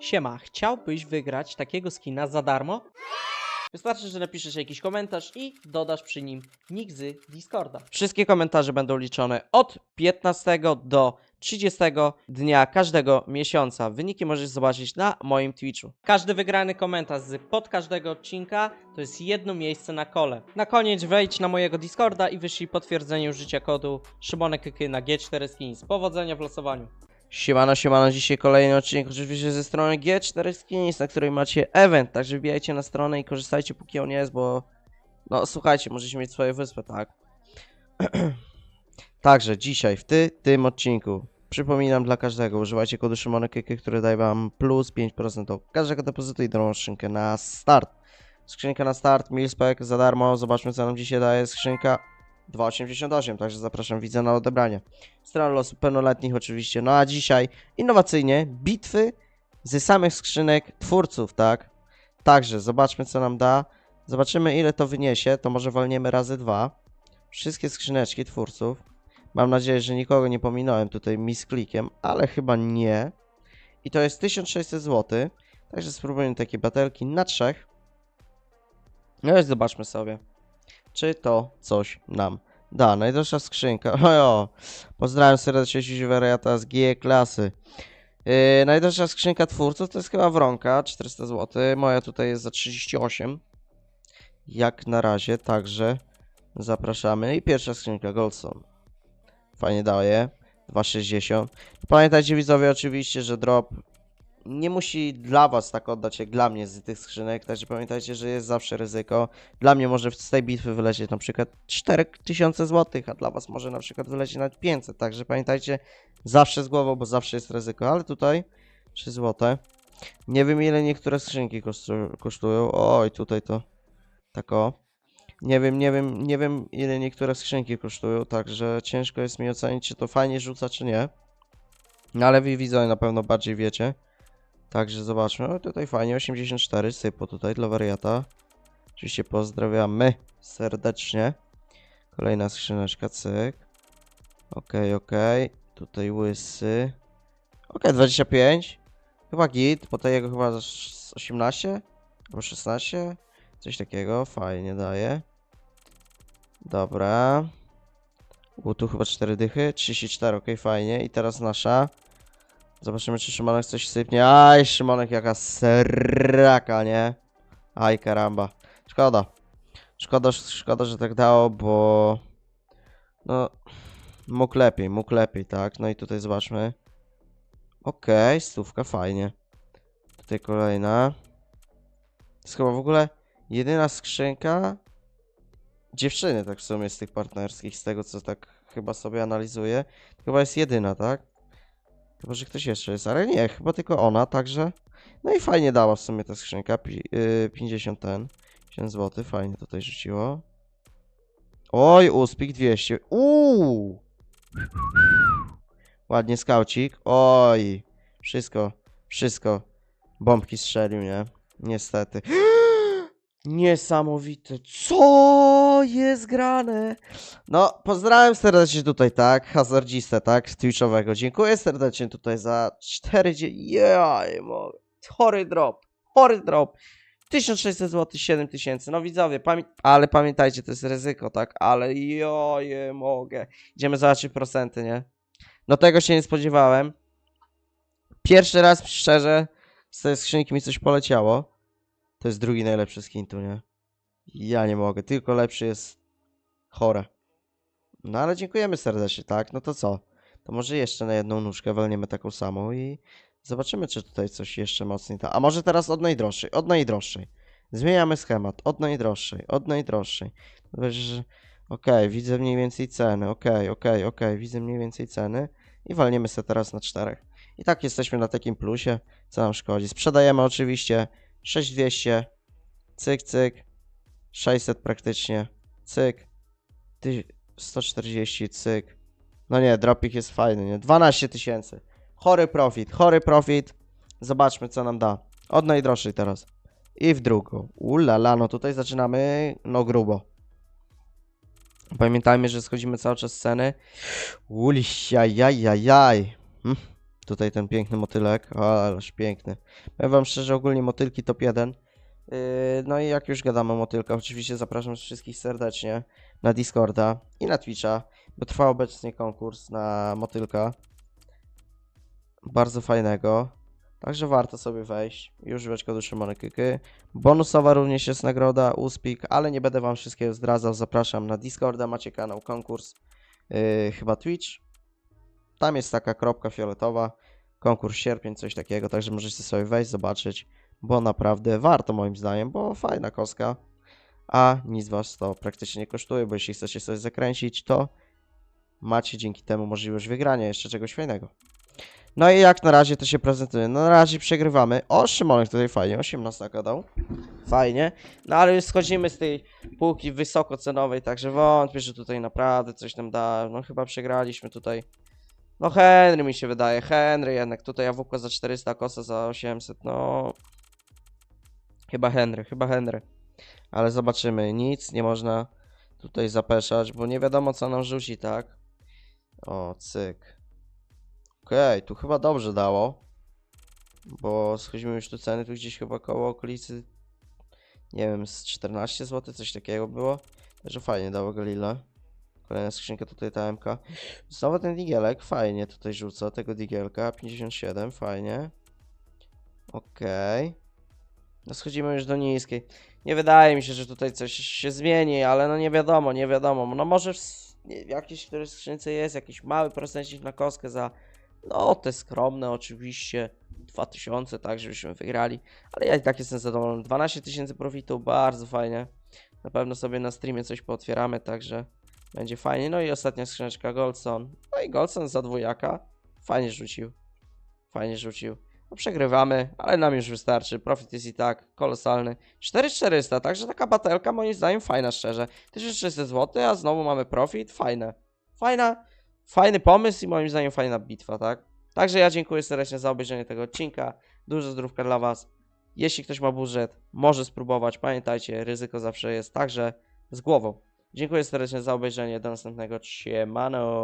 Siema, chciałbyś wygrać takiego skina za darmo? Wystarczy, że napiszesz jakiś komentarz i dodasz przy nim nick z Discorda. Wszystkie komentarze będą liczone od 15 do 30 dnia każdego miesiąca. Wyniki możesz zobaczyć na moim Twitchu. Każdy wygrany komentarz z pod każdego odcinka to jest jedno miejsce na kole. Na koniec wejdź na mojego Discorda i wyślij potwierdzenie użycia kodu SzymonekKy na G4 Skins. Powodzenia w losowaniu. Siemano, siemano, dzisiaj kolejny odcinek oczywiście ze strony G4 Skins, na której macie event, także wbijajcie na stronę i korzystajcie póki on jest, bo no słuchajcie, możecie mieć swoją wyspę, tak? Także dzisiaj w ty, tym odcinku przypominam dla każdego, używajcie kodu SzymonekKy, który daje wam plus 5% do każdego depozytu i darmową skrzynkę na start. Skrzynka na start, milspec za darmo, zobaczmy co nam dzisiaj daje skrzynka 2,88, także zapraszam widza na odebranie. Strona losu pełnoletnich oczywiście. No a dzisiaj innowacyjnie bitwy ze samych skrzynek twórców, tak? Także zobaczmy co nam da. Zobaczymy ile to wyniesie. To może walniemy razy dwa. Wszystkie skrzyneczki twórców. Mam nadzieję, że nikogo nie pominąłem tutaj misklikiem, ale chyba nie. I to jest 1600 zł. Także spróbujemy takie batelki na trzech. No i zobaczmy sobie, czy to coś nam da. Najdroższa skrzynka. Ojo, pozdrawiam serdecznie Siweriata z G klasy. Yy, najdroższa skrzynka twórców to jest chyba Wronka, 400 zł. Moja tutaj jest za 38. Jak na razie, także zapraszamy. I pierwsza skrzynka Goldson. Fajnie daje. 2,60. Pamiętajcie widzowie oczywiście, że drop nie musi dla was tak oddać jak dla mnie z tych skrzynek, także pamiętajcie, że jest zawsze ryzyko. Dla mnie może z tej bitwy wylecieć na przykład 4000 zł, a dla was może na przykład wylecieć nawet 500, także pamiętajcie, zawsze z głową, bo zawsze jest ryzyko, ale tutaj 3 zł. Nie wiem ile niektóre skrzynki kosztu- kosztują, oj tutaj to tak o. Nie wiem, nie wiem, nie wiem ile niektóre skrzynki kosztują, także ciężko jest mi ocenić, czy to fajnie rzuca, czy nie. No ale wy widzowie na pewno bardziej wiecie. Także zobaczmy. O, tutaj fajnie, 84 sypo tutaj dla wariata. Oczywiście pozdrawiamy serdecznie. Kolejna skrzyneczka, cyk. Okej, okej. Tutaj łysy. Okej, 25. Chyba git, bo to jego chyba z 18 albo 16. Coś takiego, fajnie daje. Dobra. U, tu chyba 4 dychy. 34, okej, fajnie. I teraz nasza. Zobaczymy, czy Szymonek coś sypnie. Aj, Szymonek, jaka serraka, nie? Aj, karamba. Szkoda. Szkoda, szkoda, że tak dało, bo... No... Mógł lepiej, mógł lepiej, tak? No i tutaj zobaczmy. Okej, stówka, fajnie. Tutaj kolejna. To jest chyba w ogóle jedyna skrzynka dziewczyny, tak w sumie, z tych partnerskich, z tego, co tak chyba sobie analizuję. Chyba jest jedyna, tak? Chyba, że ktoś jeszcze jest, ale nie, chyba tylko ona, także... No i fajnie dała w sumie ta skrzynka, pi- yy, 50 ten, 50 zł, fajnie tutaj rzuciło. Oj, uspik 200, uuu! Ładnie skaucik, oj! Wszystko, wszystko, bombki strzelił, nie? Niestety. Niesamowite, co jest grane? No, pozdrawiam serdecznie tutaj, tak, hazardzistę, tak, z Twitchowego. Dziękuję serdecznie tutaj za 4 dzie... Jaj, mogę. Chory drop, chory drop. 1600 zł, 7000. No widzowie, pamię... ale pamiętajcie, to jest ryzyko, tak, ale joje mogę. Idziemy zobaczyć procenty, nie? No tego się nie spodziewałem. Pierwszy raz, szczerze, z tej skrzynki mi coś poleciało. To jest drugi najlepszy skin tu, nie? Ja nie mogę, tylko lepszy jest chore. No ale dziękujemy serdecznie, tak? No to co? To może jeszcze na jedną nóżkę walniemy taką samą i zobaczymy, czy tutaj coś jeszcze mocniej da. A może teraz od najdroższej, od najdroższej. Zmieniamy schemat, od najdroższej, od najdroższej. Że... Okej, widzę mniej więcej ceny, okej, okej, okej, widzę mniej więcej ceny i walniemy sobie teraz na czterech. I tak jesteśmy na takim plusie, co nam szkodzi. Sprzedajemy oczywiście 6200, cyk, cyk, 600 praktycznie, cyk, ty- 140, cyk. No nie, dropik jest fajny, nie? 12 tysięcy. Chory profit, chory profit. Zobaczmy, co nam da. Od najdroższej teraz. I w drugą. Ulala, no tutaj zaczynamy, no grubo. Pamiętajmy, że schodzimy cały czas z ceny. Ulisiajajajaj. Hmm. Tutaj ten piękny motylek. O, ależ piękny. Powiem wam szczerze, ogólnie motylki top 1. Yy, no i jak już gadamy o motylkach, oczywiście zapraszam wszystkich serdecznie na Discorda i na Twitcha, bo trwa obecnie konkurs na motylka. Bardzo fajnego. Także warto sobie wejść i używać kodu Szymony Kyky. Bonusowa również jest nagroda, uspik, ale nie będę wam wszystkiego zdradzał. Zapraszam na Discorda, macie kanał konkurs, yy, chyba Twitch. Tam jest taka kropka fioletowa, konkurs sierpień, coś takiego, także możecie sobie wejść, zobaczyć, bo naprawdę warto moim zdaniem, bo fajna koska, a nic was to praktycznie nie kosztuje, bo jeśli chcecie coś zakręcić, to macie dzięki temu możliwość wygrania jeszcze czegoś fajnego. No i jak na razie to się prezentuje? No na razie przegrywamy. O, Szymonek tutaj fajnie, 18 dał. Fajnie. No ale już schodzimy z tej półki wysokocenowej, także wątpię, że tutaj naprawdę coś nam da. No chyba przegraliśmy tutaj. No Henry mi się wydaje, Henry jednak. Tutaj AWP za 400, Kosa za 800, no... Chyba Henry, chyba Henry. Ale zobaczymy, nic nie można tutaj zapeszać, bo nie wiadomo co nam rzuci, tak? O, cyk. Okej, tu chyba dobrze dało. Bo schodzimy już tu ceny, tu gdzieś chyba koło okolicy, nie wiem, z 14 zł, coś takiego było. Także fajnie dało Galila. Kolejna skrzynka tutaj ta MK. Znowu ten digielek, fajnie tutaj rzuca tego digielka, 57, fajnie. Okej. No schodzimy już do niskiej. Nie wydaje mi się, że tutaj coś się zmieni, ale no nie wiadomo, nie wiadomo. No może w nie- w jakiejś skrzynce jest jakiś mały procencik na kostkę za no te skromne oczywiście 2000, tak żebyśmy wygrali, ale ja i tak jestem zadowolony. 12 tysięcy profitu, bardzo fajnie. Na pewno sobie na streamie coś pootwieramy, także będzie fajnie. No i ostatnia skrzyneczka Goldson. No i Goldson za dwójaka. Fajnie rzucił. Fajnie rzucił. No przegrywamy, ale nam już wystarczy. Profit jest i tak kolosalny. 4400, także taka batelka moim zdaniem fajna szczerze. 1300 zł, a znowu mamy profit. Fajne. Fajna, fajny pomysł i moim zdaniem fajna bitwa, tak? Także ja dziękuję serdecznie za obejrzenie tego odcinka. Dużo zdrówka dla Was. Jeśli ktoś ma budżet, może spróbować. Pamiętajcie, ryzyko zawsze jest także z głową. Dziękuję serdecznie za obejrzenie. Do następnego. Siemano.